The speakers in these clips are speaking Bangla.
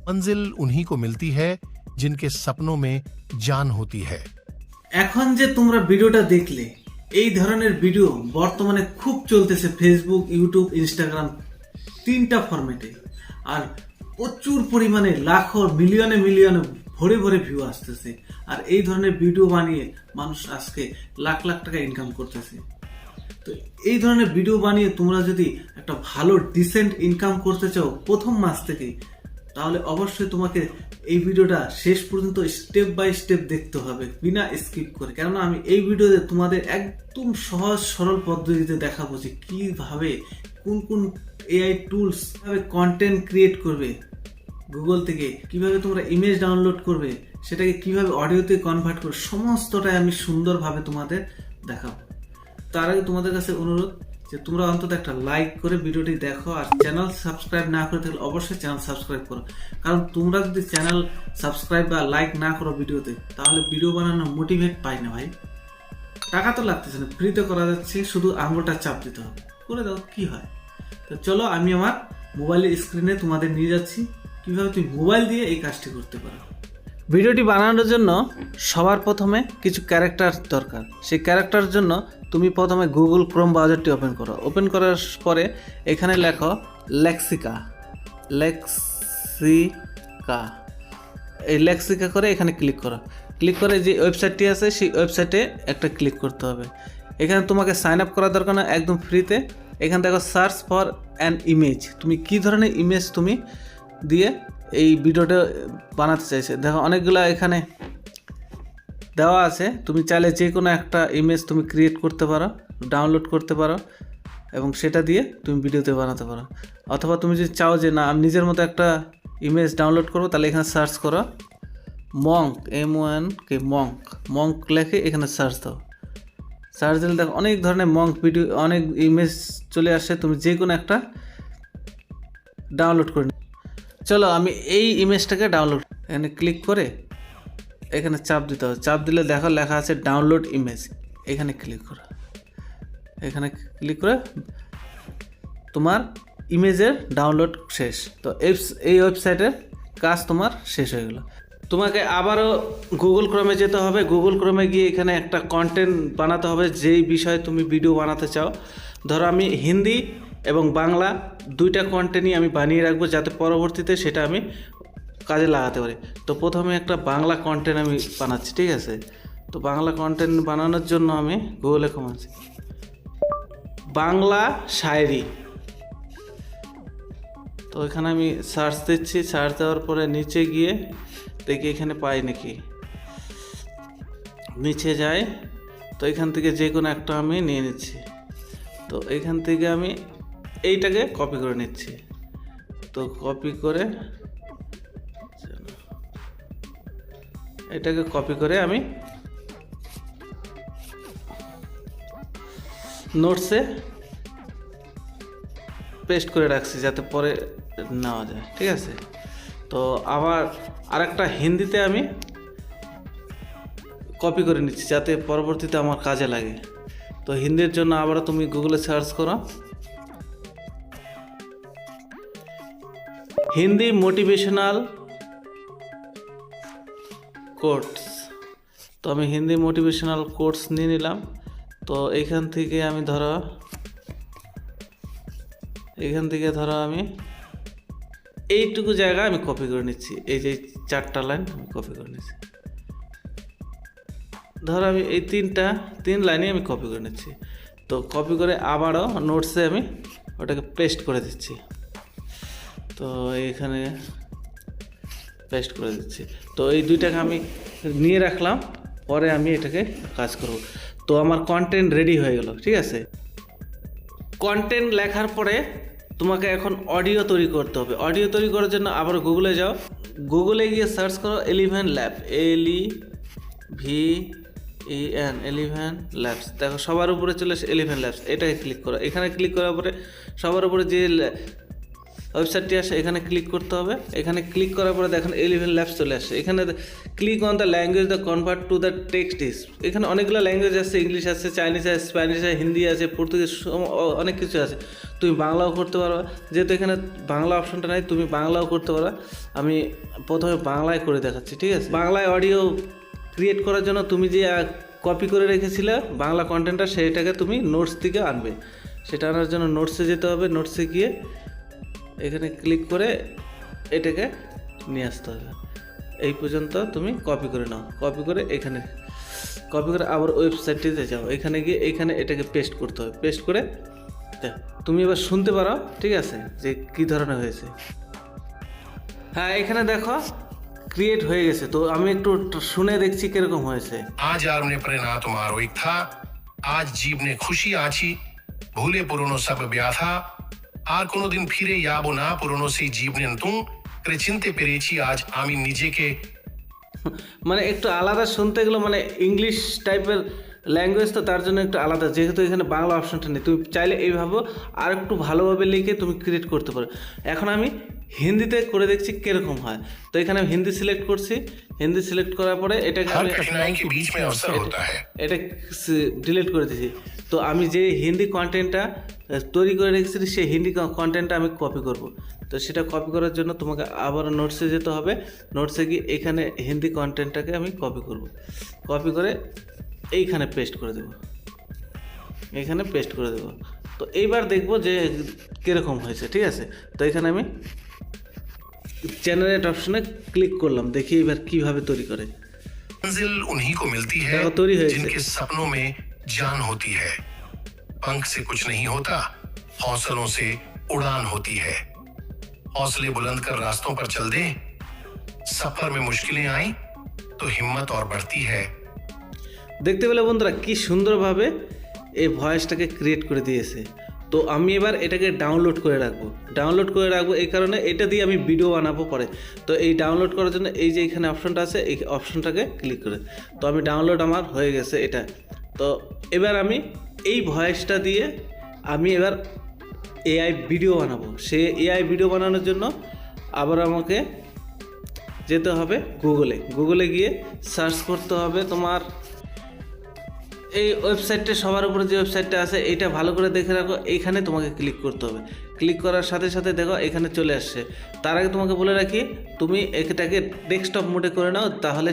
मंजिल उन्हीं को मिलती है जिनके सपनों में जान होती है এখন যে তোমরা ভিডিওটা দেখলে এই ধরনের ভিডিও বর্তমানে খুব চলতেছে ফেসবুক ইউটিউব ইনস্টাগ্রাম তিনটা ফরম্যাটে আর প্রচুর পরিমাণে লাখো মিলিয়নে মিলিয়নে ভরে ভরে ভিউ আসতেছে আর এই ধরনের ভিডিও বানিয়ে মানুষ আজকে লাখ লাখ টাকা ইনকাম করতেছে তো এই ধরনের ভিডিও বানিয়ে তোমরা যদি একটা ভালো ডিসেন্ট ইনকাম করতে চাও প্রথম মাস থেকেই তাহলে অবশ্যই তোমাকে এই ভিডিওটা শেষ পর্যন্ত স্টেপ বাই স্টেপ দেখতে হবে, বিনা স্কিপ করে। কেননা আমি এই ভিডিওতে তোমাদের একদম সহজ সরল পদ্ধতিতে দেখাবো যে কীভাবে কোন কোন এআই টুলস কীভাবে কন্টেন্ট ক্রিয়েট করবে। গুগল থেকে কীভাবে তোমরা ইমেজ ডাউনলোড করবে, সেটাকে কীভাবে অডিওতে কনভার্ট করবে, সমস্তটাই আমি সুন্দরভাবে তোমাদের দেখাবো। তার আগে তোমাদের কাছে অনুরোধ যে তোমরা অন্তত একটা লাইক করে ভিডিওটি দেখো আর চ্যানেল সাবস্ক্রাইব না করে থাকলে অবশ্যই চ্যানেল সাবস্ক্রাইব করো। কারণ তোমরা যদি চ্যানেল সাবস্ক্রাইব বা লাইক না করো ভিডিওতে, তাহলে ভিডিও বানানোর মোটিভেট পাই না ভাই। টাকা তো লাগতেছে না ফ্রিতে করা যাচ্ছে, শুধু আঙুলটা চাপ দিতে হবে। করে দাও, কি হয়? তো চলো, আমি আমার মোবাইলের স্ক্রিনে তোমাদের নিয়ে যাচ্ছি। কীভাবে তুমি মোবাইল দিয়ে এই কাজটি করতে পারো? ভিডিওটি বানানোর জন্য সবার প্রথমে কিছু ক্যারেক্টার দরকার। সেই ক্যারেক্টার জন্য তুমি প্রথমে গুগল ক্রোম ব্রাউজারটি ওপেন করো। ওপেন করার পরে এখানে লেখো লেক্সিকা লেক্সিকা এই লেক্সিকা করে এখানে ক্লিক করো। ক্লিক করে যে ওয়েবসাইটটি আছে, সেই ওয়েবসাইটে একটা ক্লিক করতে হবে। এখানে তোমাকে সাইন আপ করার দরকার না একদম ফ্রিতে এখানে দেখো সার্চ ফর অ্যান ইমেজ তুমি কী ধরনের ইমেজ তুমি দিয়ে এই ভিডিওটা বানাতে চাইছে। দেখো, অনেকগুলো এখানে দেওয়া আছে। তুমি চাইলে যে কোনো একটা ইমেজ তুমি ক্রিয়েট করতে পারো ডাউনলোড করতে পারো এবং সেটা দিয়ে তুমি ভিডিওতে বানাতে পারো। অথবা তুমি যদি চাও যে, না, আমি নিজের মতো একটা ইমেজ ডাউনলোড করব, তাহলে এখানে সার্চ করো monk M one K monk monk লেখে এখানে সার্চ দাও। সার্চ দিলে দেখো, অনেক ধরনের মঙ্ক ভিডিও অনেক ইমেজ চলে আসে। তুমি যে কোনো একটা ডাউনলোড করে। চলো, আমি এই ইমেজটাকে ডাউনলোড এখানে ক্লিক করে এখানে চাপ দিতে হবে। চাপ দিলে দেখো লেখা আছে ডাউনলোড ইমেজ এখানে ক্লিক করো। এখানে ক্লিক করে তোমার ইমেজের ডাউনলোড শেষ। তো এই- ওয়েবসাইটের কাজ তোমার শেষ হয়ে গেল। তোমাকে আবারও গুগল ক্রমে যেতে হবে। গুগল ক্রমে গিয়ে এখানে একটা কন্টেন্ট বানাতে হবে, যেই বিষয়ে তুমি ভিডিও বানাতে চাও। ধরো আমি হিন্দি এবং বাংলা দুইটা কন্টেন্টই আমি বানিয়ে রাখব যাতে পরবর্তীতে সেটা আমি কাজে লাগাতে পারি। তো প্রথমে একটা বাংলা কন্টেন্ট আমি বানাচ্ছি, ঠিক আছে? তো বাংলা কন্টেন্ট বানানোর জন্য আমি গুগলে কমাচ্ছি বাংলা শায়রি। তো এখানে আমি সার্চ দিচ্ছি সার্চ দেওয়ার পরে নিচে গিয়ে দেখি এখানে পাই নাকি। নিচে যাই, তো এখান থেকে যে কোনো একটা আমি নিয়ে নিচ্ছি। তো এখান থেকে আমি এইটাকে কপি করে নিচ্ছি। তো কপি করে এটাকে কপি করে আমি নোটসে পেস্ট করে রাখছি যাতে পরে নেওয়া যায়, ঠিক আছে? তো আবার আরেকটা হিন্দিতে আমি কপি করে নিচ্ছি যাতে পরবর্তীতে আমার কাজে লাগে। তো হিন্দির জন্য আবার তুমি গুগলে সার্চ করো। Hindi motivational course. তো আমি হিন্দি মোটিভেশনাল কোর্স নিয়ে নিলাম। তো এইখান থেকে আমি ধরো, এখান থেকে ধরো আমি এইটুকু জায়গা আমি কপি করে নিচ্ছি। এই যে চারটা লাইন আমি কপি করে নিচ্ছি। ধরো আমি এই তিনটা, তিন লাইনে আমি কপি করে নিচ্ছি। তো কপি করে আবারও নোটসে আমি ওটাকে পেস্ট করে দিচ্ছি। তো এখানে পেস্ট করে দিচ্ছি। তো এই দুইটাকে আমি নিয়ে রাখলাম, পরে আমি এটাকে কাজ করব। তো আমার কন্টেন্ট রেডি হয়ে গেল, ঠিক আছে? কন্টেন্ট লেখার পরে তোমাকে এখন অডিও তৈরি করতে হবে। অডিও তৈরি করার জন্য আবার গুগলে যাও। গুগলে গিয়ে সার্চ করো eleven lab L V E N eleven labs দেখো, সবার উপরে চলে এসে এলিভেন ল্যাবস এটাকে ক্লিক করো। এখানে ক্লিক করার পরে সবার উপরে যে ওয়েবসাইটটি আসে, এখানে ক্লিক করতে হবে। এখানে ক্লিক করার পরে দেখেন এলিভেন ল্যাবস চলে আসে। এখানে click on the language the convert to the text is এখানে অনেকগুলো ল্যাঙ্গুয়েজ আছে, ইংলিশ আছে, চাইনিজ আছে, স্প্যানিশ আছে, হিন্দি আছে, পর্তুগিজ অনেক কিছু আছে। তুমি বাংলাও করতে পারো যেহেতু এখানে বাংলা অপশনটা নাই, তুমি বাংলাও করতে পারো আমি প্রথমে বাংলায় করে দেখাচ্ছি, ঠিক আছে? বাংলায় অডিও ক্রিয়েট করার জন্য তুমি যে কপি করে রেখেছিলে, বাংলা কন্টেন্টটা সেইটাকে তুমি নোটস থেকে আনবে। সেটা আনার জন্য নোটসে যেতে হবে নোটসে গিয়ে এখানে ক্লিক করে এটাকে নিয়ে আসতে হবে। এই পর্যন্ত তুমি কপি করে নাও। কপি করে এখানে কপি করে আবার ওয়েবসাইটটিতে যাও। এখানে গিয়ে এখানে এটাকে পেস্ট করতে হবে। পেস্ট করে তুমি এবার শুনতে পারো, ঠিক আছে, যে কী ধরনের হয়েছে। হ্যাঁ এখানে দেখো ক্রিয়েট হয়ে গেছে। তো আমি একটু শুনে দেখছি কীরকম হয়েছে। আজ আর মনে না তোমার ওই থা। আজ জীবনে খুশি আছি, ভুলে পুরনো সব ব্যথা। আর কোনোদিন ফিরে যাব না, পুরনো সেই জীবনের তুম। চিনতে পেরেছি আজ আমি নিজেকে। মানে একটু আলাদা শুনতে গেলে মানে ইংলিশ টাইপের ল্যাঙ্গুয়েজ তো তার জন্য একটু আলাদা। যেহেতু এখানে বাংলা অপশনটা নেই, তুমি চাইলে এইভাবে আর একটু ভালোভাবে লিখে তুমি ক্রিয়েট করতে পারো। এখন আমি হিন্দিতে করে দেখছি কীরকম হয়। তো এখানে হিন্দি সিলেক্ট করছি। হিন্দি সিলেক্ট করার পরে এটা এটা ডিলিট করে দিয়েছি। তো আমি যে হিন্দি কন্টেন্টটা তৈরি করে রেখেছি সেই হিন্দি কন্টেন্টটা আমি কপি করব। তো সেটা কপি করার জন্য তোমাকে আবার নোটসে যেতে হবে। নোটসে গিয়ে এখানে হিন্দি কন্টেন্টটাকে আমি কপি করব। কপি করে এইখানে পেস্ট করে দেব। এখানে পেস্ট করে দেবো। তো এইবার দেখব যে কীরকম হয়েছে ঠিক আছে? তো এখানে আমি জেনারেট অপশনে ক্লিক করলাম দেখি এবার কীভাবে তৈরি করে मंजिल उन्हीं को मिलती है देखो, तोरी है इसे। जिनके सपनों में जान होती है पंख से कुछ नहीं होता हौसलों से उड़ान होती है हौसले बुलंद कर रास्तों पर चल दे सफर में मुश्किलें आई तो हिम्मत और बढ़ती है দেখতে পেলে বন্ধুরা কি সুন্দরভাবে এই ভয়েসটাকে ক্রিয়েট করে দিয়েছে তো আমি এবার এটাকে ডাউনলোড করে রাখব। ডাউনলোড করে রাখব এই কারণে এটা দিয়ে আমি ভিডিও বানাবো পরে। তো এই ডাউনলোড করার জন্য এই যে এখানে অপশনটা আছে, এই অপশনটাকে ক্লিক করে। তো আমি ডাউনলোড আমার হয়ে গেছে এটা। তো এবার আমি এই ভয়েসটা দিয়ে আমি এবার এআই ভিডিও বানাবো। সে এআই ভিডিও বানানোর জন্য আবার আমাকে যেতে হবে গুগলে গুগলে গিয়ে সার্চ করতে হবে তোমার এই ওয়েবসাইটটা, সবার উপরে যে ওয়েবসাইটটা আছে এটা ভালো করে দেখে রাখো, এইখানে তোমাকে ক্লিক করতে হবে। ক্লিক করার সাথে সাথে দেখো, এখানে চলে আসছে। তার আগে তোমাকে বলে রাখি, তুমি এটাকে ডেস্কটপ মোডে করে নাও, তাহলে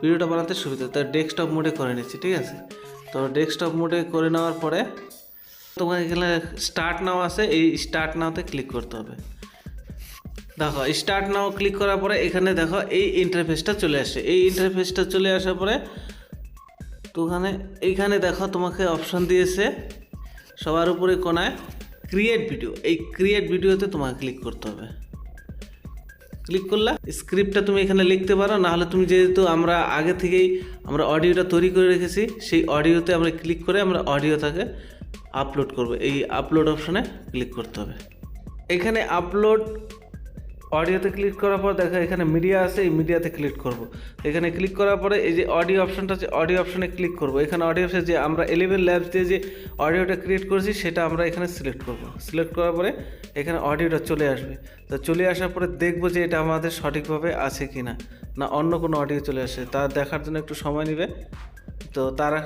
ভিডিওটা বানাতে সুবিধা তো ডেস্কটপ মোডে করে নিচ্ছি, ঠিক আছে? তো ডেস্কটপ মোডে করে নেওয়ার পরে তোমাকে এখানে স্টার্ট নাও আছে, এই স্টার্ট নাওতে ক্লিক করতে হবে। দেখো, স্টার্ট নাও ক্লিক করার পরে এখানে দেখো, এই ইন্টারফেসটা চলে আসে এই ইন্টারফেসটা চলে আসার পরে তো ওখানে, এইখানে দেখো তোমাকে অপশন দিয়েছে সবার উপরে কোনায় ক্রিয়েট ভিডিও এই ক্রিয়েট ভিডিওতে তোমাকে ক্লিক করতে হবে। ক্লিক করলা স্ক্রিপ্টটা তুমি এখানে লিখতে পারো না হলে তুমি যেহেতু আমরা আগে থেকেই আমরা অডিওটা তৈরি করে রেখেছি, সেই অডিওতে আমরা ক্লিক করে আমরা অডিওটাকে আপলোড করব। এই আপলোড অপশনে ক্লিক করতে হবে। এখানে আপলোড অডিওতে ক্লিক করার পর দেখো এখানে মিডিয়া আছে এই মিডিয়াতে ক্লিক করব এখানে ক্লিক করার পরে এই যে অডিও অপশনটা আছে অডিও অপশনে ক্লিক করব এখানে অডিও অপশনে যে আমরা এলেভেন ল্যাবস দিয়ে যে অডিওটা ক্রিয়েট করেছি সেটা আমরা এখানে সিলেক্ট করব সিলেক্ট করার পরে এখানে অডিওটা চলে আসবে তো চলে আসার পরে দেখবো যে এটা আমাদের সঠিকভাবে আছে কি না না অন্য কোনো অডিও চলে আসে তা দেখার জন্য একটু সময় নেবে তো তারা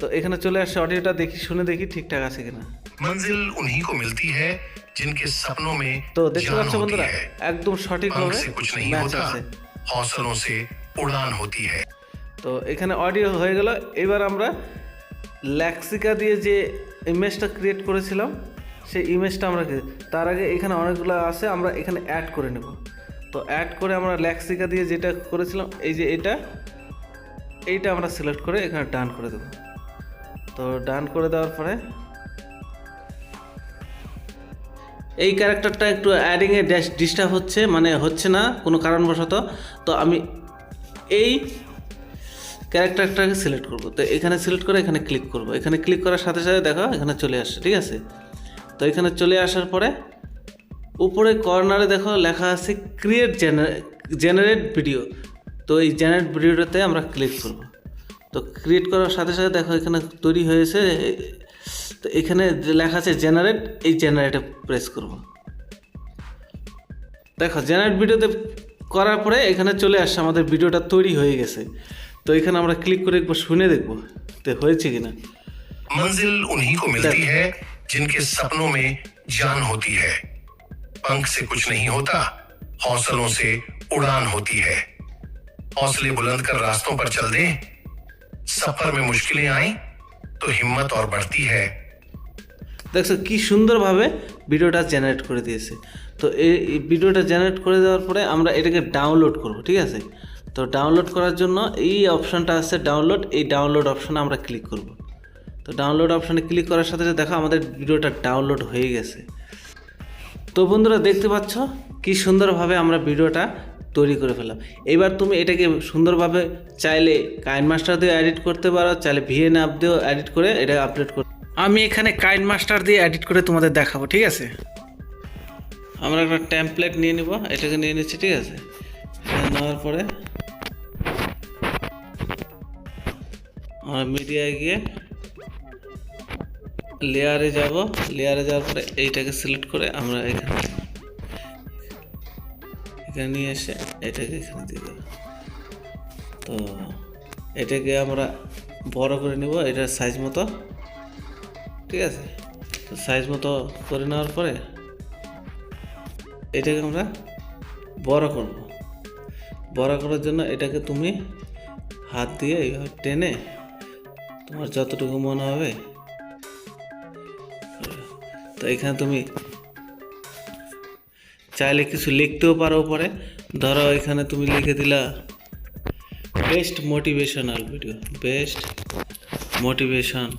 তো এখানে চলে আসছে অডিওটা দেখি শুনে দেখি ঠিকঠাক আছে কিনা मंजिल उन्हीं को मिलती है जिनके सपनों में তো দেখতে जान পাচ্ছ होती বন্ধুরা है একদম पंख সঠিকভাবে से कुछ नहीं ম্যাচ होता আছে हौसलों से उड़ान होती है তো এখানে অডিও হয়ে গেল এবার আমরা ল্যাক্সিকা দিয়ে যে ইমেজটা ক্রিয়েট করেছিলাম সেই ইমেজটা আমরা কি- তার আগে এখানে অনেকগুলো আছে আমরা এখানে অ্যাড করে নেব তো অ্যাড করে আমরা ল্যাক্সিকা দিয়ে যেটা করেছিলাম এই যে এটা এইটা আমরা সিলেক্ট করে এখানে ডান করে দেবো তো ডান করে দেওয়ার পরে এই ক্যারেক্টারটা একটু অ্যাডিংয়ে ডিস্টার্ব হচ্ছে মানে হচ্ছে না কোনো কারণবশত। তো আমি এই ক্যারেক্টারটাকে সিলেক্ট করব। তো এখানে সিলেক্ট করে এখানে ক্লিক করব। এখানে ক্লিক করার সাথে সাথে দেখো, এখানে চলে আসছে ঠিক আছে? তো এখানে চলে আসার পরে উপরে কর্নারে দেখো লেখা আছে ক্রিয়েট জেনারে জেনারেট ভিডিও তো এই জেনারেট ভিডিওটাতে আমরা ক্লিক করব। তো ক্রিয়েট করার সাথে সাথে দেখো এখানে তৈরি হয়েছে তো এখানে যে লেখা আছে জেনারেট এই জেনারেটে প্রেস করব দেখো জেনারেট ভিডিওতে করার পরে এখানে চলে আসছে আমাদের ভিডিওটা তৈরি হয়ে গেছে তো এখানে আমরা ক্লিক করে একবার শুনে দেখবো তো হয়েছে কিনা मंजिल उन्हीं को मिलती है जिनके सपनों में जान होती है पंख से कुछ नहीं होता हौसलों से उड़ान होती है हौसले बुलंद कर रास्तों पर चल दे सफर में मुश्किलें आई तो हिम्मत और बढ़ती है দেখছ কি সুন্দরভাবে ভিডিওটা জেনারেট করে দিয়েছে। তো এই ভিডিওটা জেনারেট করে দেওয়ার পরে আমরা এটাকে ডাউনলোড করব, ঠিক আছে? তো ডাউনলোড করার জন্য এই অপশানটা আছে ডাউনলোড এই ডাউনলোড অপশানে আমরা ক্লিক করব। তো ডাউনলোড অপশানে ক্লিক করার সাথে সাথে দেখো আমাদের ভিডিওটা ডাউনলোড হয়ে গেছে। তো বন্ধুরা দেখতে পাচ্ছ কি সুন্দরভাবে আমরা ভিডিওটা তৈরি করে ফেলাম এবার তুমি এটাকে সুন্দরভাবে চাইলে কাইন মাস্টার দিয়ে এডিট করতে পারো, চাইলে ভিএন অ্যাপ দিয়েও এডিট করে এটা আপলোড আমি এখানে কাইন মাস্টার দিয়ে এডিট করে তোমাদের দেখাবো, ঠিক আছে? আমরা একটা টেমপ্লেট নিয়ে নিব, এটাকে নিয়ে নিচ্ছি, ঠিক আছে? নেওয়ার পরে আমরা মিডিয়ায় গিয়ে লেয়ারে যাব লেয়ারে যাওয়ার পরে এইটাকে সিলেক্ট করে আমরা এখানে এখানে নিয়ে এসে এটাকে এখানে দিয়ে তো এটাকে আমরা বড় করে নিব, এটার সাইজ মতো। ঠিক আছে? তো সাইজ মতো করে নেওয়ার পরে এটাকে আমরা বড় করব। বড় করার জন্য এটাকে তুমি হাত দিয়ে এইভাবে টেনে তোমার যতটুকু মনে হবে, তো এখানে তুমি চাইলে কিছু লিখতেও পারো পরে ধরো এখানে তুমি লিখে দিলা best motivational video best motivation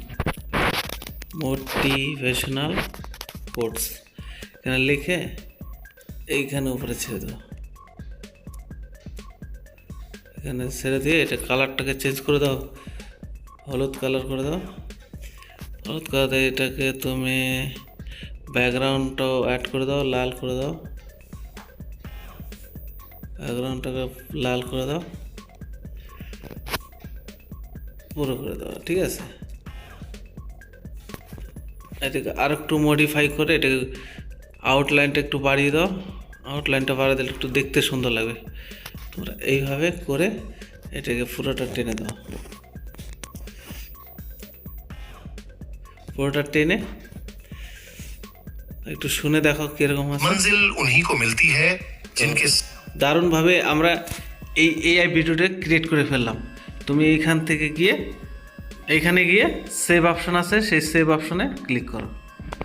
motivational course এখানে লিখে এইখানে উপরে ছেড়ে দাও এখানে ছেড়ে দিয়ে এটা কালারটাকে চেঞ্জ করে দাও। হলুদ কালার করে দাও। হলুদ কালার দিয়ে এটাকে তুমি ব্যাকগ্রাউন্ডটাও অ্যাড করে দাও, লাল করে দাও। ব্যাকগ্রাউন্ডটাকে লাল করে দাও। পুরো করে দাও, ঠিক আছে? এটাকে আর একটু মডিফাই করে এটাকে আউটলাইনটা একটু বাড়িয়ে দাও আউটলাইনটা বাড়িয়ে দিলে একটু দেখতে সুন্দর লাগবে তোমরা এইভাবে করে এটাকে পুরোটা টেনে দাও পুরোটা টেনে একটু শুনে দেখো কীরকম আছে मंजिल उन्हीं को मिलती है जिनके দারুণভাবে আমরা এই এআই ভিডিওটা ক্রিয়েট করে ফেললাম তুমি এইখান থেকে গিয়ে এইখানে গিয়ে সেভ অপশন আছে, সেই সেভ অপশনে ক্লিক করো।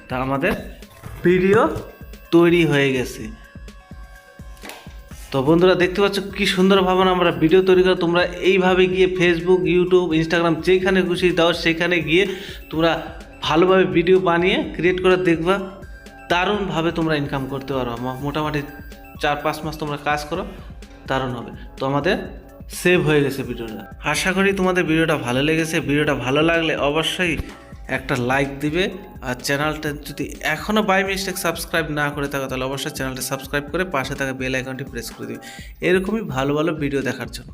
তা আমাদের ভিডিও তৈরি হয়ে গেছে। তো বন্ধুরা, দেখতে পাচ্ছ কি সুন্দরভাবে আমরা ভিডিও তৈরি করো, তোমরা এইভাবে গিয়ে ফেসবুক ইউটিউব ইনস্টাগ্রাম যেখানে খুশি দাও, সেখানে গিয়ে তোমরা ভালোভাবে ভিডিও বানিয়ে ক্রিয়েট করে দেখবা দারুণভাবে তোমরা ইনকাম করতে পারো মোটামুটি চার পাঁচ মাস তোমরা কাজ করো, দারুণ হবে। তো আমাদের সেভ হয়ে গেছে ভিডিওটা। আশা করি তোমাদের ভিডিওটা ভালো লেগেছে। ভিডিওটা ভালো লাগলে অবশ্যই একটা লাইক দিবে। আর চ্যানেলটা যদি এখনও বাই মিস্টেক সাবস্ক্রাইব না করে থাকো, তাহলে অবশ্যই চ্যানেলটা সাবস্ক্রাইব করে পাশে থাকা বেল আইকনটি প্রেস করে দিবে। এরকমই ভালো ভালো ভিডিও দেখার জন্য।